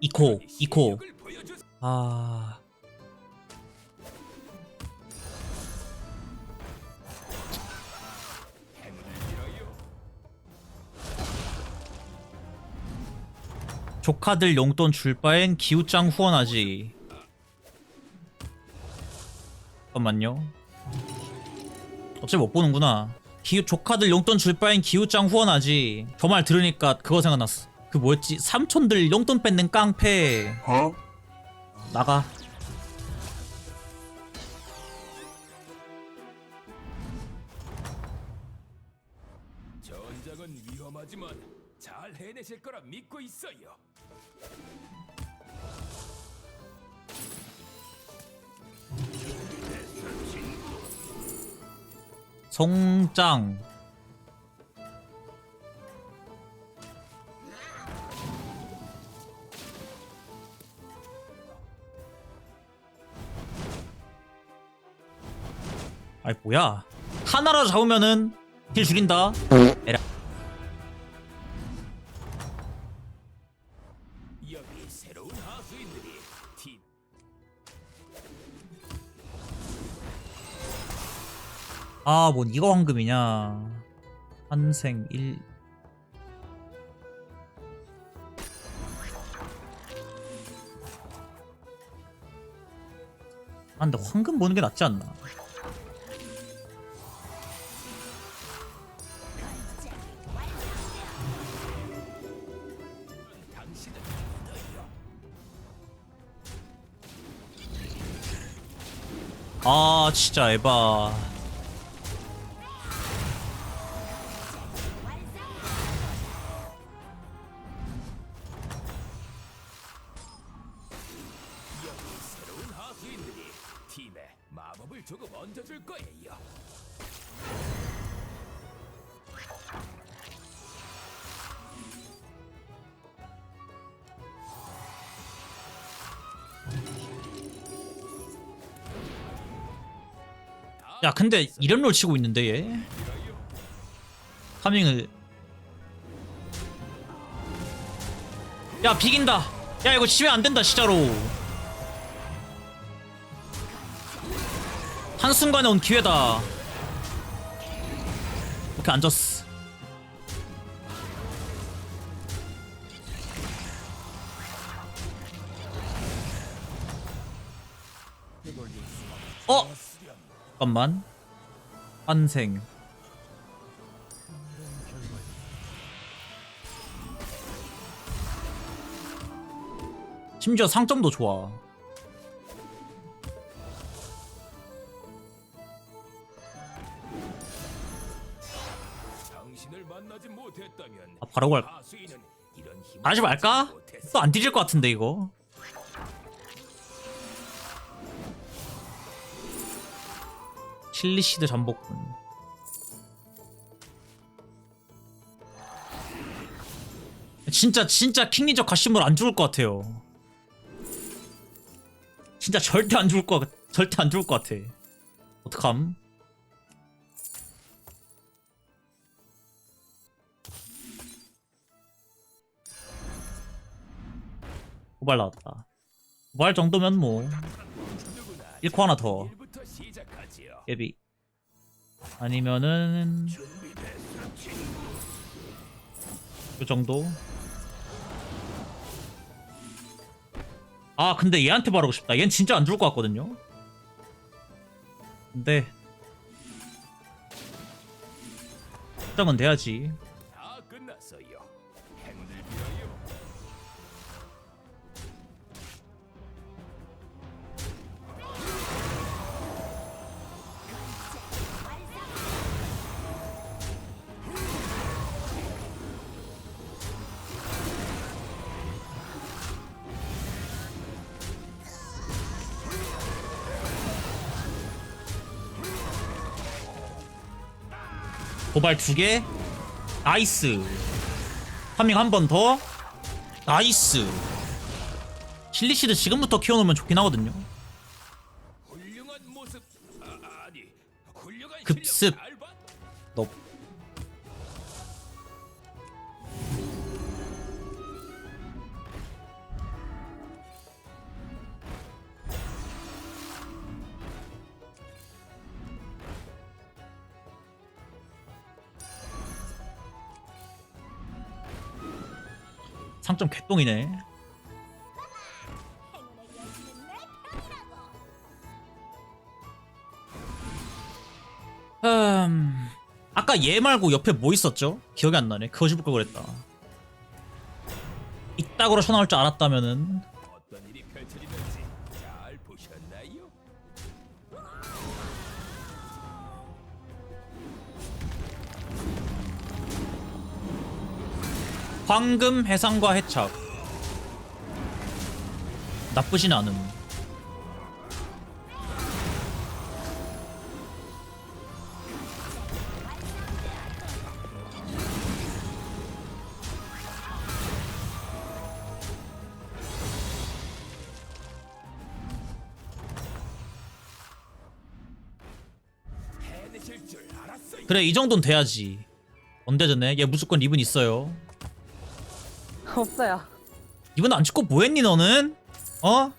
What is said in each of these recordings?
이코 이코. 아. 조카들 용돈 줄 바엔 기우짱 후원하지. 잠깐만요. 어차피 못 보는구나. 기우 조카들 용돈 줄 바엔 기우짱 후원하지. 저 말 들으니까 그거 생각났어 그 뭐였지? 삼촌들 용돈 뺏는 깡패. 나가. 전장은 위험하지만 잘 해내실 거라 믿고 있어요. 송짱 아이 뭐야. 하나라도 잡으면은 딜 죽인다. 에라. 팀. 아뭔 이거 황금이냐. 환생 1 아, 근데 황금 보는 게 낫지 않나? 아, 진짜 에바. 새로운 하수인들이 팀에 마법을 조금 얹어줄 거예요. 야, 근데 이런 롤 치고 있는데 얘. 타밍을. 야, 비긴다. 야, 이거 치면 안 된다, 진짜로. 한순간에 온 기회다. 오케이, 앉았어. 어? 잠깐만. 환생. 심지어 상점도 좋아. 아, 바로 갈. 하지 말까? 또 안 뒤질 것 같은데 이거. 칠리시드 잠복군. 진짜 진짜 킹리저 가시물 안 죽을 것 같아요. 진짜 절대 안 죽을 것 같, 절대 안 죽을 것 같아. 어떡함? 고발 나왔다. 고발 정도면 뭐 누구나 1코 하나 더 예비. 아니면은. 그 정도? 아 근데 얘한테 바르고 싶다. 얘는 진짜 안 죽을 것 같거든요. 근데 수정은 돼야지 도발 두개. 나이스. 파밍 한 번 더. 나이스. 실리시드 지금부터 키워놓으면 좋긴 하거든요. 아, 급습. 상점 개똥이네. 음... 아까 얘 말고 옆에 뭐 있었죠? 기억이 안 나네 그거 짚을 걸 그랬다 이따구로 쳐나올 줄 알았다면은 황금 해상과 해착. 나쁘진 않음. 그래 이 정도는 돼야지. 언제 전에? 얘 무조건 리븐 있어요 없어요. 리븐 안 찍고 뭐했니 너는? 어?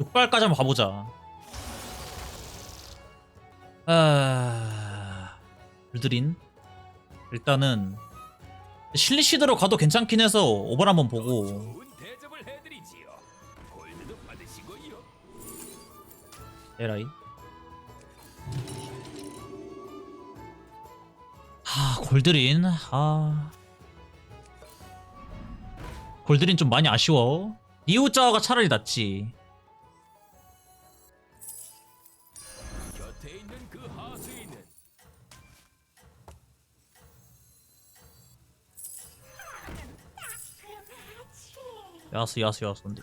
육발까지 한번 가보자 아... 불드린 일단은 실리시드로 가도 괜찮긴 해서 오버 한번 보고 좋은 대접을 해드리지요. 골드도 받으시고요. 에라이 하 골드린. 아. 골드린 좀 많이 아쉬워. 니우자가 차라리 낫지. 하수인은 야스 야스 야스인데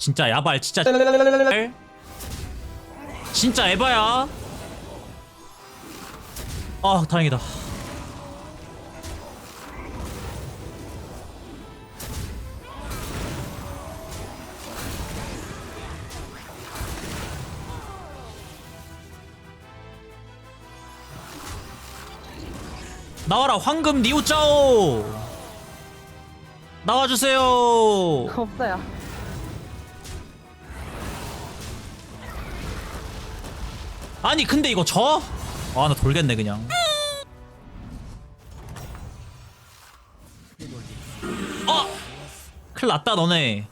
진짜 야발 진짜 진짜 에바야 아 다행이다 나와라 황금 니우짜오 나와주세요 없어요. 아니 근데 이거 져? 아나 돌겠네 그냥 어! 큰일 났다 너네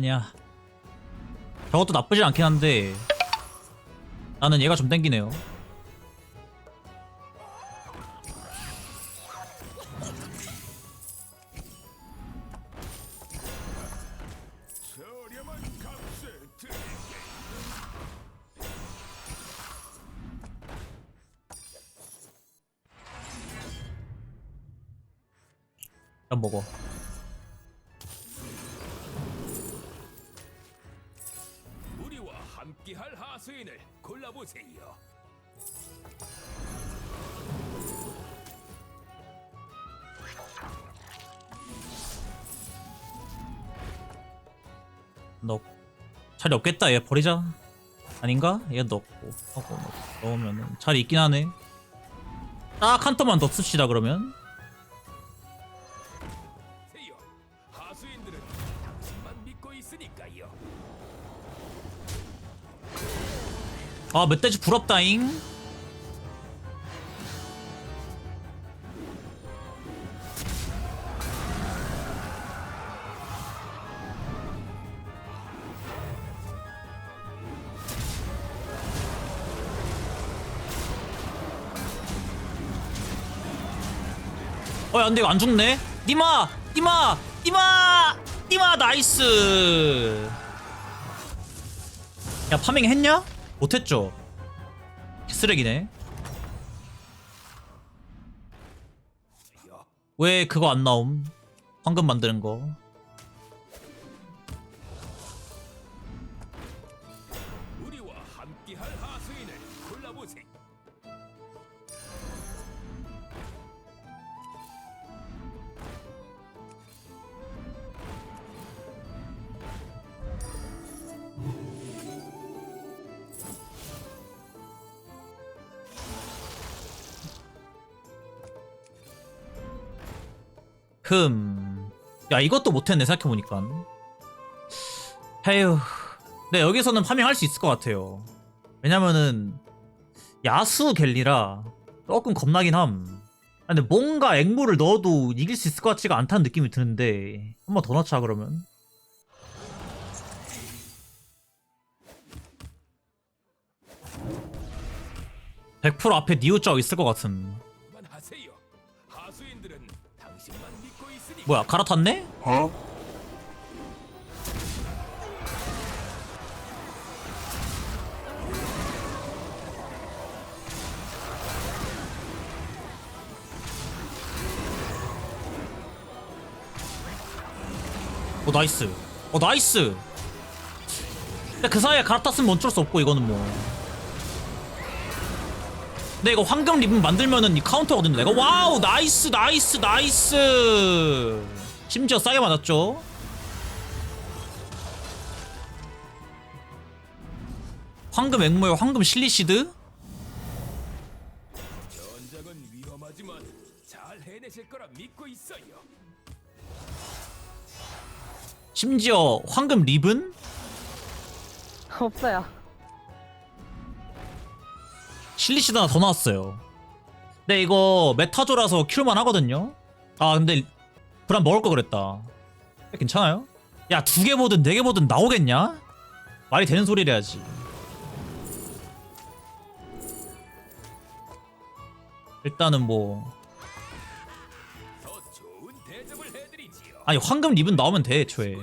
아 아니야. 저것도 나쁘진 않긴 한데 나는 얘가 좀 땡기네요. 먹어 하수인을 골라보세요. 넣 자리 없겠다 얘 버리자. 아닌가? 얘 넣고 하고 넣, 넣으면은 자리 있긴 하네. 딱 한 턴만 더 씁시다 그러면 아 멧돼지 부럽다잉 어, 야, 근데 이거 안 죽네? 니마! 니마! 니마! 니마! 나이스! 야, 파밍 했냐? 못했죠? 개쓰레기네. 왜 그거 안 나옴? 황금 만드는 거 흠. 야, 이것도 못했네, 생각해보니까. 에휴. 네, 여기서는 파밍할 수 있을 것 같아요. 왜냐면은, 야수 갤리라 조금 겁나긴 함. 아, 근데 뭔가 앵무를 넣어도 이길 수 있을 것 같지가 않다는 느낌이 드는데, 한 번 더 넣자, 그러면. (100% 앞에 니오짜오 있을 것 같은 뭐야 갈아탔네? 어? 나이스. 어 나이스. 근데 그 사이에 갈아탔으면 어쩔 수 없고 이거는 뭐 근데 이거 황금 리본 만들면은 이 카운터거든요. 내가 와우 나이스 나이스 나이스. 심지어 싸게 맞았죠? 황금 앵무에 황금 실리시드? 전장은 위험하지만 잘 해내실 거라 믿고 있어요. 심지어 황금 리본 없어요. 실리시드 하나 더 나왔어요 근데 이거 메타조라서 킬만 하거든요 아 근데 브란 먹을 거 그랬다 괜찮아요? 야 두 개 보든 네 개 보든 나오겠냐? 말이 되는 소리를 해야지 일단은 뭐. 아니 황금 리본 나오면 돼 애초에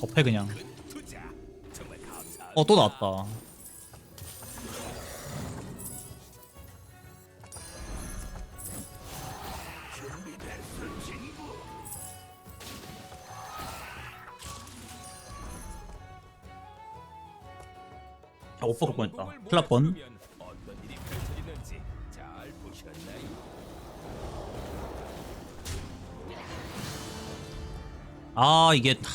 접해 그냥. 어 또 나왔다. 자, 못 먹을 뻔했다 잘 보셨나요? 아 이게 다...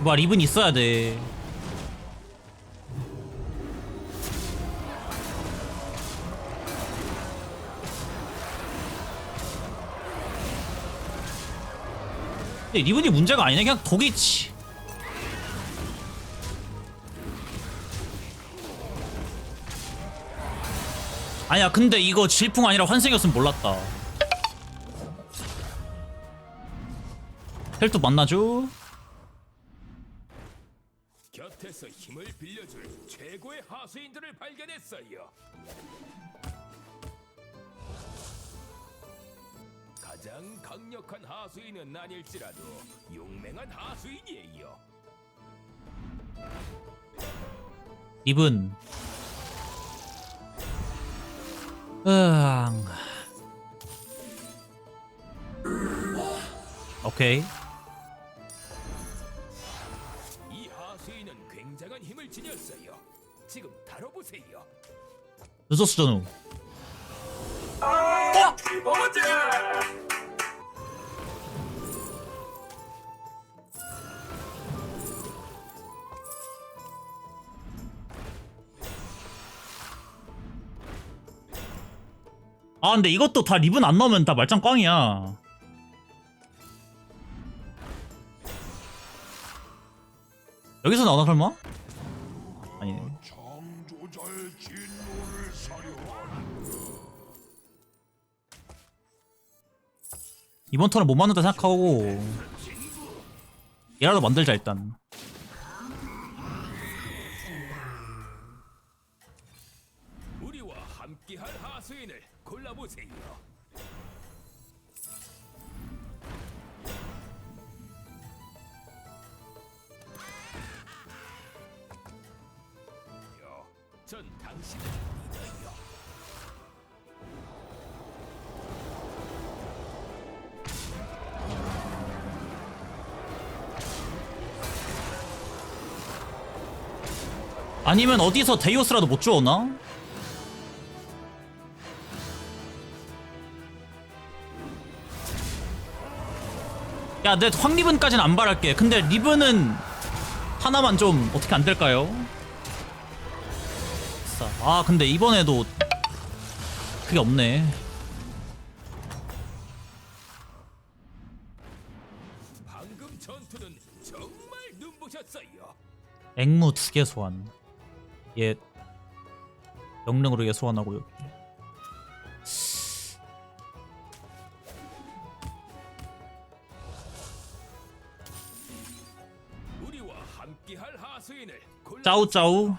뭐 리븐 있어야 돼. 근데 리븐이 문제가 아니네. 그냥 독이지. 아니야 근데 이거 질풍 아니라 환생이었으면 몰랐다. 헬도 만나죠 곁에서 힘을 빌려줄 최고의 하수인들을 발견했어요. 가장 강력한 하수인은 아닐지라도 용맹한 하수인이에요. 리븐 으앙 오케이 이 힘을 지녔어요. 지금 다뤄보세요. 늦었어 전우 아 근데 이것도 다 리븐 안 넣으면 다 말짱 꽝이야 여기서 나오나 설마? 이번 턴은 못 만든다 생각하고 얘라도 만들자 일단 우리와 함께할 하수인을 골라보세요. 아니면 어디서 데이오스라도 못 주웠나? 야, 내 황리븐까지는 안 바랄게. 근데 리븐은 하나만 좀 어떻게 안 될까요? 싸. 아, 근데 이번에도 그게 없네. 방금 전투는 정말 눈부셨어요. 앵무 두 개 소환. 얘 영능으로 얘 소환하고 여기. 짜우짜우.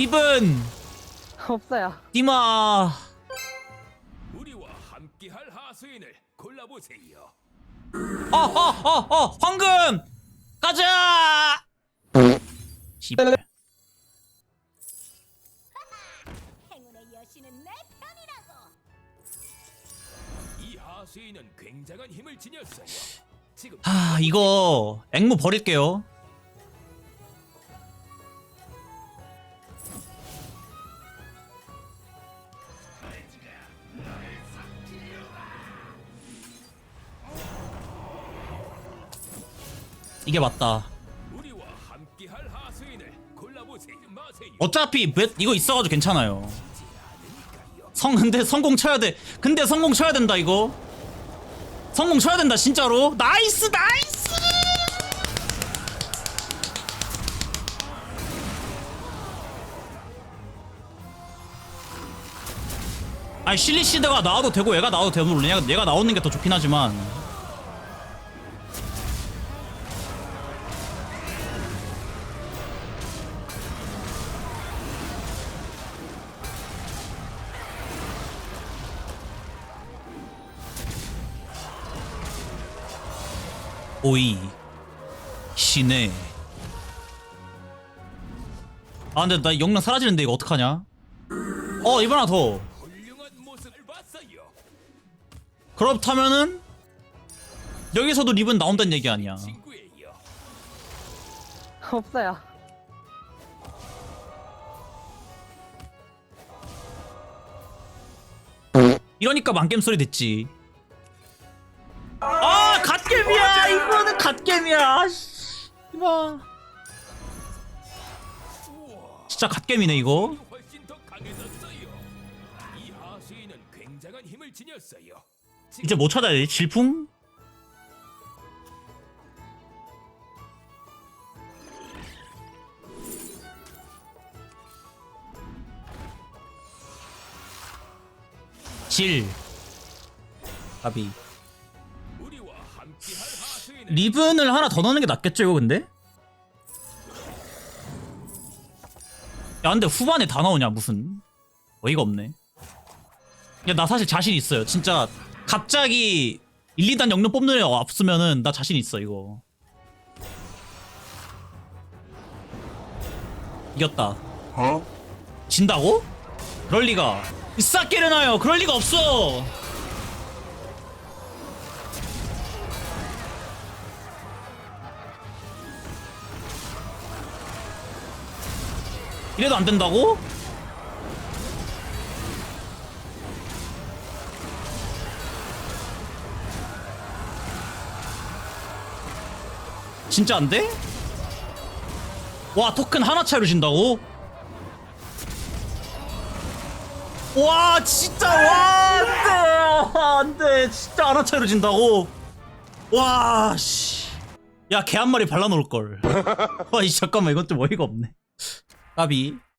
리븐 없어요. 디마 우리와 함께할 하수인을 골라보세요. 어어어어 황금 가자 씨발 행운의 여신은 내 편이라고. 이 하수인은 굉장한 힘을 지녔어요. 지금 아 이거 앵무 버릴게요 이게 맞다. 어차피 몇 이거 있어가지고 괜찮아요. 성 근데 성공 쳐야 돼. 근데 성공 쳐야 된다 이거. 성공 쳐야 된다 진짜로. 나이스 나이스! 아니 실리 시드가 나와도 되고 얘가 나와도 되고 물론 얘가, 얘가 나오는 게 더 좋긴 하지만 오이 시네 아 근데 나 영능 사라지는데 이거 어떡하냐 어 이번 하나 더. 그렇다면은 여기서도 리븐 나온다는 얘기 아니야. 없어요. 이러니까 만겜 소리 됐지 갓겜이야 씨발 진짜 갓겜이네 이거 훨씬 더 강해졌어요. 이 하수인은 굉장한 힘을 지녔어요. 이제 뭐 찾아야 돼 질풍? 질 가비 리븐을 하나 더 넣는 게 낫겠죠 이거 근데? 야 근데 후반에 다 나오냐 무슨? 어이가 없네. 야 나 사실 자신 있어요. 진짜 갑자기 1, 2단 영능 뽑는 애 없으면은 나 자신 있어 이거. 이겼다. 어? 진다고? 그럴 리가. 싹게르나요. 그럴 리가 없어 이래도 안 된다고? 진짜 안 돼? 와 토큰 하나 차이로 진다고? 와 진짜 와 안돼. 안돼. 진짜 하나 차이로 진다고? 와씨야개 한 마리 발라놓을걸. 와이 잠깐만. 이건 좀 어이가 없네. 까비